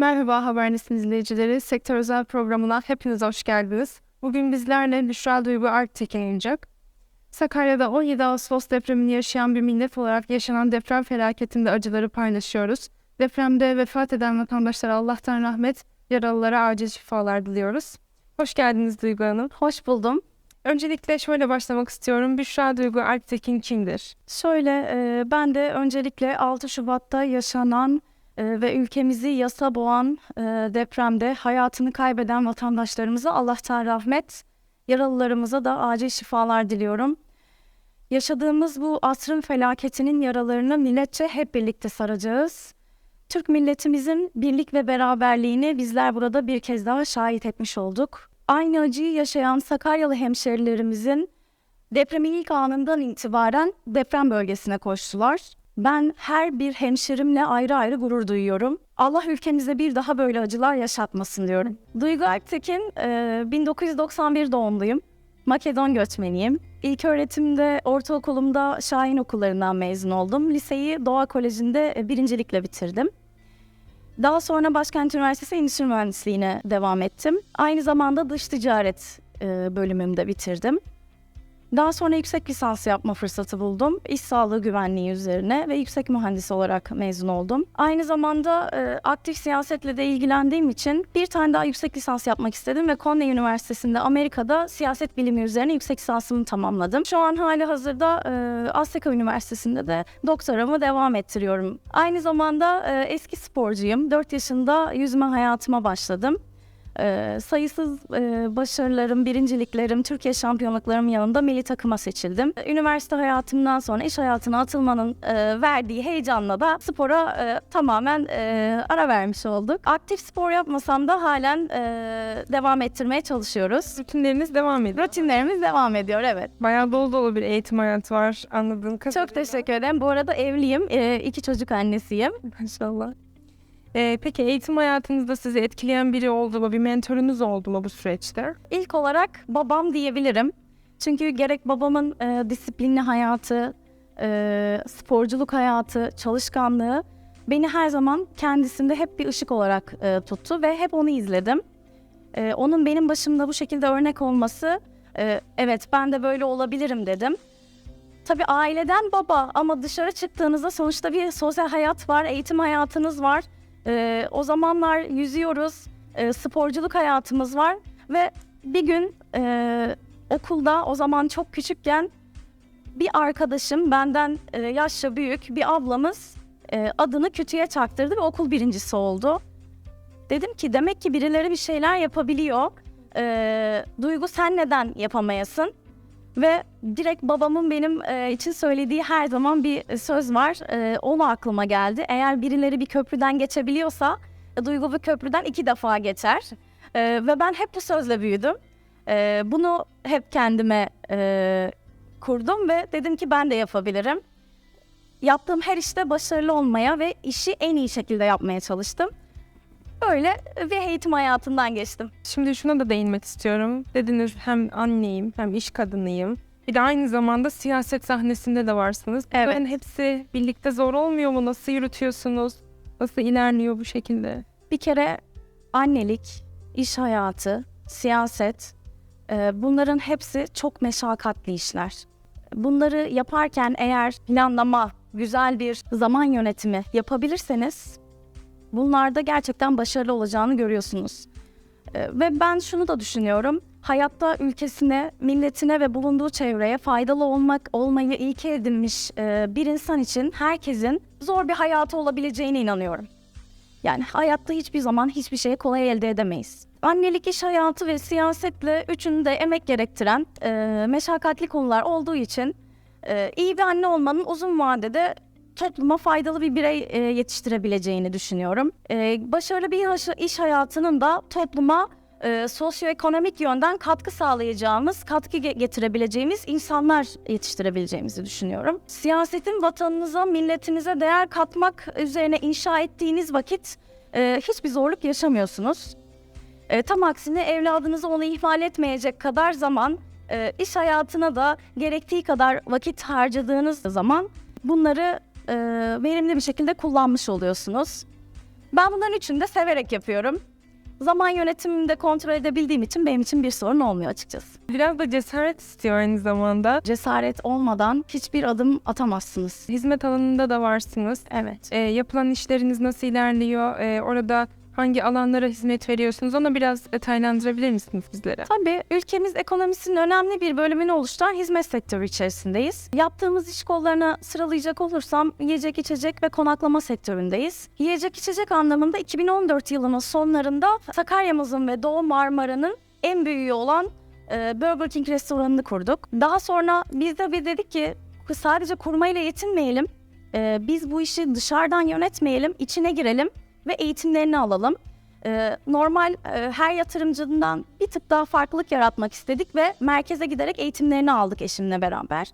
Merhaba Habernesin izleyicileri. Sektör özel programına hepiniz hoş geldiniz. Bugün bizlerle Büşra Duygu Arttekin olacak. Sakarya'da 17 Ağustos depremini yaşayan bir millet olarak yaşanan deprem felaketinde acıları paylaşıyoruz. Depremde vefat eden vatandaşlara Allah'tan rahmet, yaralılara acil şifalar diliyoruz. Hoş geldiniz Duygu Hanım. Hoş buldum. Öncelikle şöyle başlamak istiyorum. Büşra Duygu Alptekin kimdir? Şöyle e, ben de öncelikle 6 Şubat'ta yaşanan ve ülkemizi yasa boğan e, depremde hayatını kaybeden vatandaşlarımıza Allah'tan rahmet, yaralılarımıza da acil şifalar diliyorum. Yaşadığımız bu asrın felaketinin yaralarını milletçe hep birlikte saracağız. Türk milletimizin birlik ve beraberliğini bizler burada bir kez daha şahit etmiş olduk. Aynı acıyı yaşayan Sakaryalı hemşerilerimizin depremin ilk anından itibaren deprem bölgesine koştular. Ben her bir hemşerimle ayrı ayrı gurur duyuyorum. Allah ülkemize bir daha böyle acılar yaşatmasın diyorum. Duygu Aktekin, e, 1991 doğumluyum. Makedon göçmeniyim. İlk öğretimde ortaokulumda Şahin okullarından mezun oldum. Liseyi Doğa Koleji'nde e, birincilikle bitirdim. Daha sonra Başkent Üniversitesi Endüstri Mühendisliğine devam ettim. Aynı zamanda dış ticaret e, bölümümü de bitirdim. Daha sonra yüksek lisans yapma fırsatı buldum. İş sağlığı güvenliği üzerine ve yüksek mühendis olarak mezun oldum. Aynı zamanda e, aktif siyasetle de ilgilendiğim için bir tane daha yüksek lisans yapmak istedim ve Cornell Üniversitesi'nde Amerika'da siyaset bilimi üzerine yüksek lisansımı tamamladım. Şu an hali hazırda e, Aseka Üniversitesi'nde de doktoramı devam ettiriyorum. Aynı zamanda e, eski sporcuyum. 4 yaşında yüzme hayatıma başladım. Ee, sayısız e, başarılarım, birinciliklerim, Türkiye şampiyonluklarım yanında milli takıma seçildim. Üniversite hayatımdan sonra iş hayatına atılmanın e, verdiği heyecanla da spora e, tamamen e, ara vermiş olduk. Aktif spor yapmasam da halen e, devam ettirmeye çalışıyoruz. Rutinleriniz devam ediyor. Rutinlerimiz devam ediyor, evet. Bayağı dolu dolu bir eğitim hayatı var anladığım kadarıyla. Çok teşekkür ederim. Bu arada evliyim, e, iki çocuk annesiyim. Maşallah. Ee, peki eğitim hayatınızda sizi etkileyen biri oldu mu? Bir mentorunuz oldu mu bu süreçte? İlk olarak babam diyebilirim. Çünkü gerek babamın e, disiplinli hayatı, e, sporculuk hayatı, çalışkanlığı beni her zaman kendisinde hep bir ışık olarak e, tuttu ve hep onu izledim. E, onun benim başımda bu şekilde örnek olması, e, evet ben de böyle olabilirim dedim. Tabii aileden baba ama dışarı çıktığınızda sonuçta bir sosyal hayat var, eğitim hayatınız var. E, o zamanlar yüzüyoruz, e, sporculuk hayatımız var ve bir gün e, okulda o zaman çok küçükken bir arkadaşım benden e, yaşça büyük bir ablamız e, adını kütüye çaktırdı ve okul birincisi oldu. Dedim ki demek ki birileri bir şeyler yapabiliyor. E, Duygu sen neden yapamayasın? Ve direkt babamın benim e, için söylediği her zaman bir söz var. E, onu aklıma geldi. Eğer birileri bir köprüden geçebiliyorsa e, Duygu bu köprüden iki defa geçer. E, ve ben hep bu sözle büyüdüm. E, bunu hep kendime e, kurdum ve dedim ki ben de yapabilirim. Yaptığım her işte başarılı olmaya ve işi en iyi şekilde yapmaya çalıştım. Böyle bir eğitim hayatından geçtim. Şimdi şuna da değinmek istiyorum. Dediniz hem anneyim hem iş kadınıyım. Bir de aynı zamanda siyaset sahnesinde de varsınız. Evet. Bunların hepsi birlikte zor olmuyor mu? Nasıl yürütüyorsunuz? Nasıl ilerliyor bu şekilde? Bir kere annelik, iş hayatı, siyaset e, bunların hepsi çok meşakkatli işler. Bunları yaparken eğer planlama, güzel bir zaman yönetimi yapabilirseniz bunlarda gerçekten başarılı olacağını görüyorsunuz. E, ve ben şunu da düşünüyorum. Hayatta ülkesine, milletine ve bulunduğu çevreye faydalı olmak olmayı ilke edinmiş e, bir insan için herkesin zor bir hayatı olabileceğine inanıyorum. Yani hayatta hiçbir zaman hiçbir şeyi kolay elde edemeyiz. Annelik, iş hayatı ve siyasetle üçünü de emek gerektiren e, meşakkatli konular olduğu için e, iyi bir anne olmanın uzun vadede topluma faydalı bir birey e, yetiştirebileceğini düşünüyorum. E, başarılı bir iş, hayatının da topluma e, sosyoekonomik yönden katkı sağlayacağımız, katkı ge- getirebileceğimiz insanlar yetiştirebileceğimizi düşünüyorum. Siyasetin vatanınıza, milletinize değer katmak üzerine inşa ettiğiniz vakit e, hiçbir zorluk yaşamıyorsunuz. E, tam aksine evladınızı onu ihmal etmeyecek kadar zaman, e, iş hayatına da gerektiği kadar vakit harcadığınız zaman bunları e, verimli bir şekilde kullanmış oluyorsunuz. Ben bunların üçünü de severek yapıyorum. Zaman yönetimini de kontrol edebildiğim için benim için bir sorun olmuyor açıkçası. Biraz da cesaret istiyor aynı zamanda. Cesaret olmadan hiçbir adım atamazsınız. Hizmet alanında da varsınız. Evet. Ee, yapılan işleriniz nasıl ilerliyor? Ee, orada hangi alanlara hizmet veriyorsunuz? Onu biraz detaylandırabilir misiniz bizlere? Tabii ülkemiz ekonomisinin önemli bir bölümünü oluşturan hizmet sektörü içerisindeyiz. Yaptığımız iş kollarına sıralayacak olursam yiyecek içecek ve konaklama sektöründeyiz. Yiyecek içecek anlamında 2014 yılının sonlarında Sakarya'mızın ve Doğu Marmara'nın en büyüğü olan e, Burger King restoranını kurduk. Daha sonra biz de bir dedik ki sadece kurmayla yetinmeyelim. E, biz bu işi dışarıdan yönetmeyelim, içine girelim ve eğitimlerini alalım. Ee, normal e, her yatırımcından bir tık daha farklılık yaratmak istedik ve merkeze giderek eğitimlerini aldık eşimle beraber.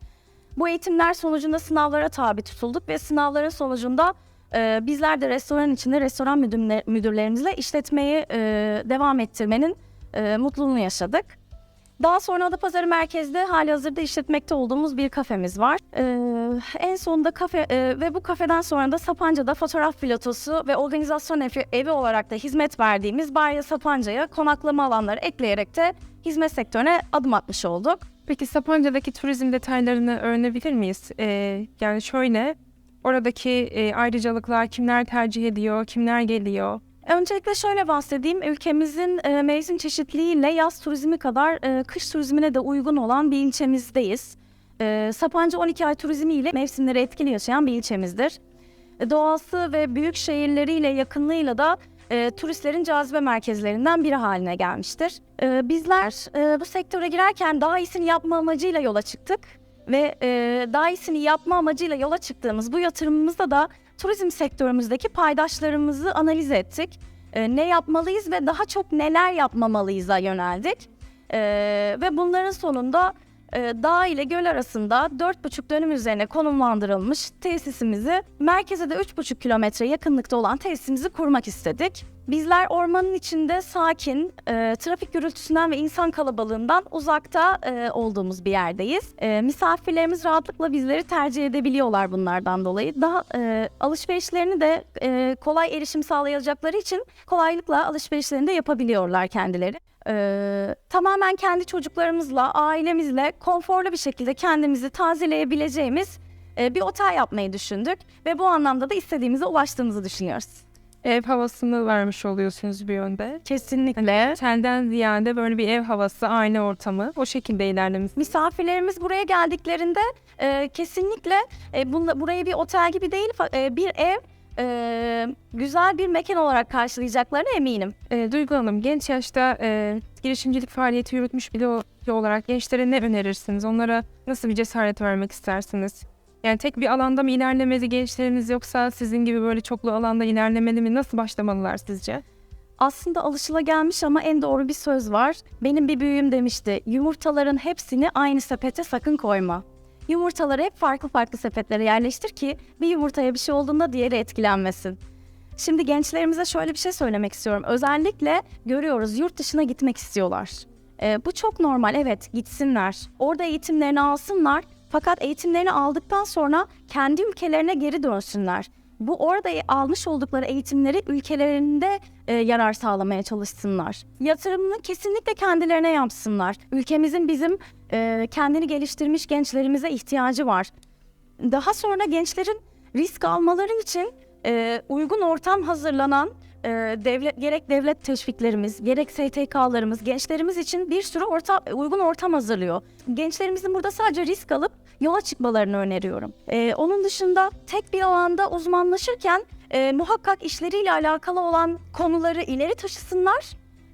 Bu eğitimler sonucunda sınavlara tabi tutulduk ve sınavların sonucunda e, bizler de restoran içinde restoran müdürle- müdürlerimizle işletmeyi e, devam ettirmenin mutluluğunu yaşadık. Daha sonra Adapazarı merkezde hali hazırda işletmekte olduğumuz bir kafemiz var. Ee, en sonunda kafe e, ve bu kafeden sonra da Sapanca'da fotoğraf pilotosu ve organizasyon evi, evi olarak da hizmet verdiğimiz Barya Sapanca'ya konaklama alanları ekleyerek de hizmet sektörüne adım atmış olduk. Peki Sapanca'daki turizm detaylarını öğrenebilir miyiz? Ee, yani şöyle, oradaki e, ayrıcalıklar kimler tercih ediyor, kimler geliyor? Öncelikle şöyle bahsedeyim. Ülkemizin e, mevsim çeşitliliğiyle yaz turizmi kadar e, kış turizmine de uygun olan bir ilçemizdeyiz. E, Sapanca 12 ay turizmiyle mevsimleri etkili yaşayan bir ilçemizdir. E, doğası ve büyük şehirleriyle yakınlığıyla da e, turistlerin cazibe merkezlerinden biri haline gelmiştir. E, bizler e, bu sektöre girerken daha iyisini yapma amacıyla yola çıktık ve e, daha iyisini yapma amacıyla yola çıktığımız bu yatırımımızda da turizm sektörümüzdeki paydaşlarımızı analiz ettik. E, ne yapmalıyız ve daha çok neler yapmamalıyız'a yöneldik. E, ve bunların sonunda dağ ile göl arasında 4,5 dönüm üzerine konumlandırılmış tesisimizi merkeze de 3,5 kilometre yakınlıkta olan tesisimizi kurmak istedik. Bizler ormanın içinde sakin, e, trafik gürültüsünden ve insan kalabalığından uzakta e, olduğumuz bir yerdeyiz. E, misafirlerimiz rahatlıkla bizleri tercih edebiliyorlar bunlardan dolayı. Daha e, alışverişlerini de e, kolay erişim sağlayacakları için kolaylıkla alışverişlerini de yapabiliyorlar kendileri. E, tamamen kendi çocuklarımızla, ailemizle konforlu bir şekilde kendimizi tazeleyebileceğimiz e, bir otel yapmayı düşündük ve bu anlamda da istediğimize ulaştığımızı düşünüyoruz. Ev havasını vermiş oluyorsunuz bir yönde. Kesinlikle. Otelden ziyade böyle bir ev havası, aile ortamı o şekilde ilerlemiş. Misafirlerimiz buraya geldiklerinde e, kesinlikle e, bunla, burayı bir otel gibi değil e, bir ev e, güzel bir mekan olarak karşılayacaklarına eminim. E, Duygu Hanım genç yaşta e, girişimcilik faaliyeti yürütmüş biri olarak gençlere ne önerirsiniz? Onlara nasıl bir cesaret vermek istersiniz? Yani tek bir alanda mı ilerlemeli gençleriniz yoksa sizin gibi böyle çoklu alanda ilerlemeli mi? Nasıl başlamalılar sizce? Aslında alışılagelmiş ama en doğru bir söz var. Benim bir büyüğüm demişti. Yumurtaların hepsini aynı sepete sakın koyma. Yumurtaları hep farklı farklı sepetlere yerleştir ki bir yumurtaya bir şey olduğunda diğeri etkilenmesin. Şimdi gençlerimize şöyle bir şey söylemek istiyorum. Özellikle görüyoruz yurt dışına gitmek istiyorlar. Ee, bu çok normal evet gitsinler. Orada eğitimlerini alsınlar. Fakat eğitimlerini aldıktan sonra kendi ülkelerine geri dönsünler. Bu orada almış oldukları eğitimleri ülkelerinde e, yarar sağlamaya çalışsınlar. Yatırımını kesinlikle kendilerine yapsınlar. Ülkemizin bizim e, kendini geliştirmiş gençlerimize ihtiyacı var. Daha sonra gençlerin risk almaları için e, uygun ortam hazırlanan e, devlet gerek devlet teşviklerimiz, gerek STK'larımız gençlerimiz için bir sürü orta, uygun ortam hazırlıyor. Gençlerimizin burada sadece risk alıp yola çıkmalarını öneriyorum. E, onun dışında tek bir alanda uzmanlaşırken e, muhakkak işleriyle alakalı olan konuları ileri taşısınlar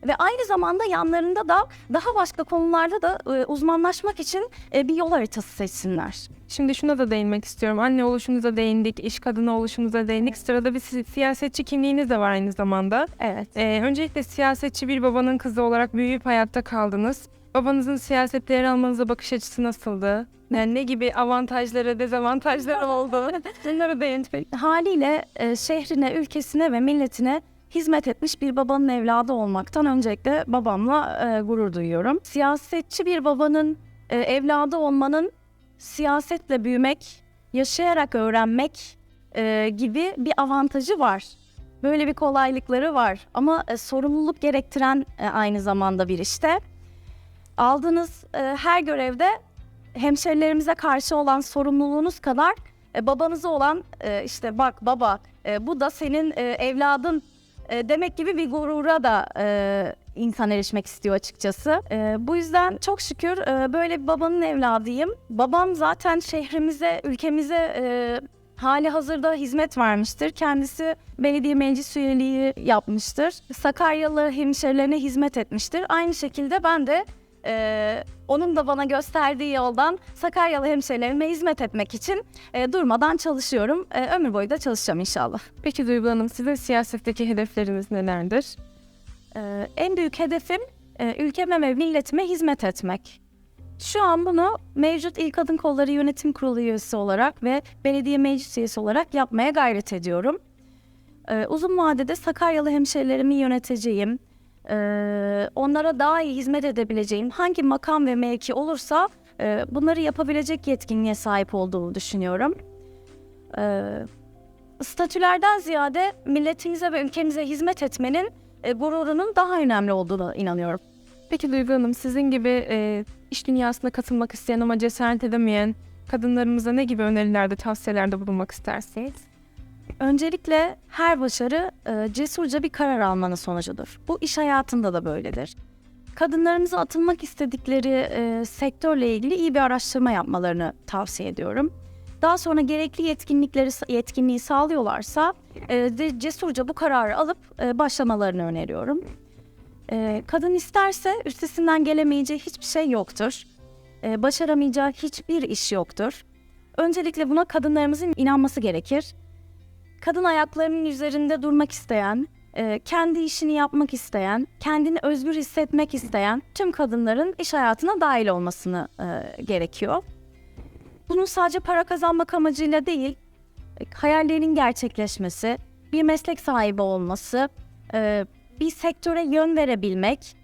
ve aynı zamanda yanlarında da daha başka konularda da e, uzmanlaşmak için e, bir yol haritası seçsinler. Şimdi şuna da değinmek istiyorum. Anne oluşunuza değindik, iş kadını oluşunuza değindik. Sırada bir si- siyasetçi kimliğiniz de var aynı zamanda. Evet. Ee, öncelikle siyasetçi bir babanın kızı olarak büyüyüp hayatta kaldınız. Babanızın siyasetlere almanıza bakış açısı nasıldı? Yani ne gibi avantajları, dezavantajları oldu? Bunlara değindik. Haliyle e, şehrine, ülkesine ve milletine hizmet etmiş bir babanın evladı olmaktan öncelikle babamla e, gurur duyuyorum. Siyasetçi bir babanın e, evladı olmanın siyasetle büyümek, yaşayarak öğrenmek e, gibi bir avantajı var. Böyle bir kolaylıkları var ama e, sorumluluk gerektiren e, aynı zamanda bir işte. Aldığınız e, her görevde hemşerilerimize karşı olan sorumluluğunuz kadar e, babanıza olan e, işte bak baba e, bu da senin e, evladın e, demek gibi bir gurura da e, insan erişmek istiyor açıkçası. E, bu yüzden çok şükür e, böyle bir babanın evladıyım. Babam zaten şehrimize, ülkemize e, hali hazırda hizmet vermiştir. Kendisi belediye meclis üyeliği yapmıştır. Sakaryalı hemşerilerine hizmet etmiştir. Aynı şekilde ben de e, onun da bana gösterdiği yoldan Sakaryalı hemşerilerime hizmet etmek için e, durmadan çalışıyorum. E, ömür boyu da çalışacağım inşallah. Peki Duygu Hanım sizin siyasetteki hedefleriniz nelerdir? Ee, en büyük hedefim e, ülkeme ve milletime hizmet etmek. Şu an bunu mevcut İl Kadın Kolları Yönetim Kurulu üyesi olarak ve belediye meclis üyesi olarak yapmaya gayret ediyorum. Ee, uzun vadede Sakaryalı hemşerilerimi yöneteceğim. Ee, onlara daha iyi hizmet edebileceğim hangi makam ve mevki olursa e, bunları yapabilecek yetkinliğe sahip olduğumu düşünüyorum. Ee, statülerden ziyade milletimize ve ülkemize hizmet etmenin e, gururunun daha önemli olduğuna inanıyorum. Peki Duygu Hanım sizin gibi e, iş dünyasına katılmak isteyen ama cesaret edemeyen kadınlarımıza ne gibi önerilerde, tavsiyelerde bulunmak istersiniz? Öncelikle her başarı e, cesurca bir karar almanın sonucudur. Bu iş hayatında da böyledir. Kadınlarımıza atılmak istedikleri e, sektörle ilgili iyi bir araştırma yapmalarını tavsiye ediyorum. Daha sonra gerekli yetkinlikleri yetkinliği sağlıyorlarsa e, de cesurca bu kararı alıp e, başlamalarını öneriyorum. E, kadın isterse üstesinden gelemeyeceği hiçbir şey yoktur. E, başaramayacağı hiçbir iş yoktur. Öncelikle buna kadınlarımızın inanması gerekir kadın ayaklarının üzerinde durmak isteyen, e, kendi işini yapmak isteyen, kendini özgür hissetmek isteyen tüm kadınların iş hayatına dahil olmasını e, gerekiyor. Bunun sadece para kazanmak amacıyla değil, e, hayallerinin gerçekleşmesi, bir meslek sahibi olması, bir sektöre yön verebilmek,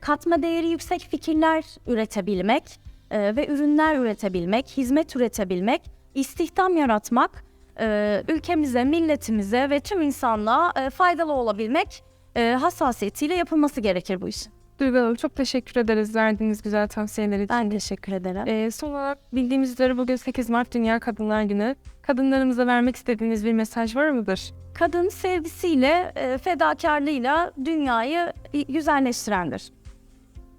katma değeri yüksek fikirler üretebilmek ve ürünler üretebilmek, hizmet üretebilmek, istihdam yaratmak, e, ülkemize, milletimize ve tüm insanlığa e, faydalı olabilmek e, hassasiyetiyle yapılması gerekir bu işin. Duygu Hanım çok teşekkür ederiz verdiğiniz güzel tavsiyeler için. Ben teşekkür ederim. E, son olarak bildiğimiz üzere bugün 8 Mart Dünya Kadınlar Günü. Kadınlarımıza vermek istediğiniz bir mesaj var mıdır? Kadın sevgisiyle, fedakarlığıyla dünyayı güzelleştirendir.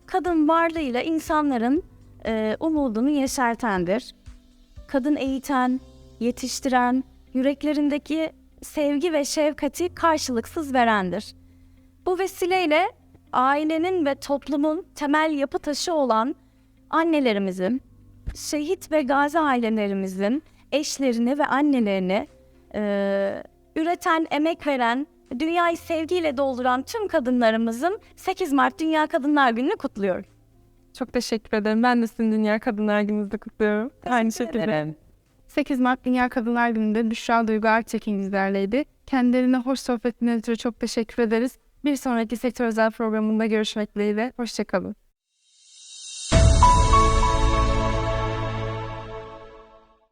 Kadın varlığıyla insanların e, umudunu yeşertendir. Kadın eğiten, yetiştiren, yüreklerindeki sevgi ve şefkati karşılıksız verendir. Bu vesileyle ailenin ve toplumun temel yapı taşı olan annelerimizin, şehit ve gazi ailelerimizin eşlerini ve annelerini e, üreten, emek veren, dünyayı sevgiyle dolduran tüm kadınlarımızın 8 Mart Dünya Kadınlar Günü'nü kutluyorum. Çok teşekkür ederim. Ben de sizin Dünya Kadınlar Günü'nüzü kutluyorum. Aynı şekilde. 8 Mart Dünya Kadınlar Günü'nde Büşra Duygu Ertekin bizlerleydi. Kendilerine hoş sohbetinden ötürü çok teşekkür ederiz. Bir sonraki sektör özel programında görüşmek dileğiyle. Hoşçakalın.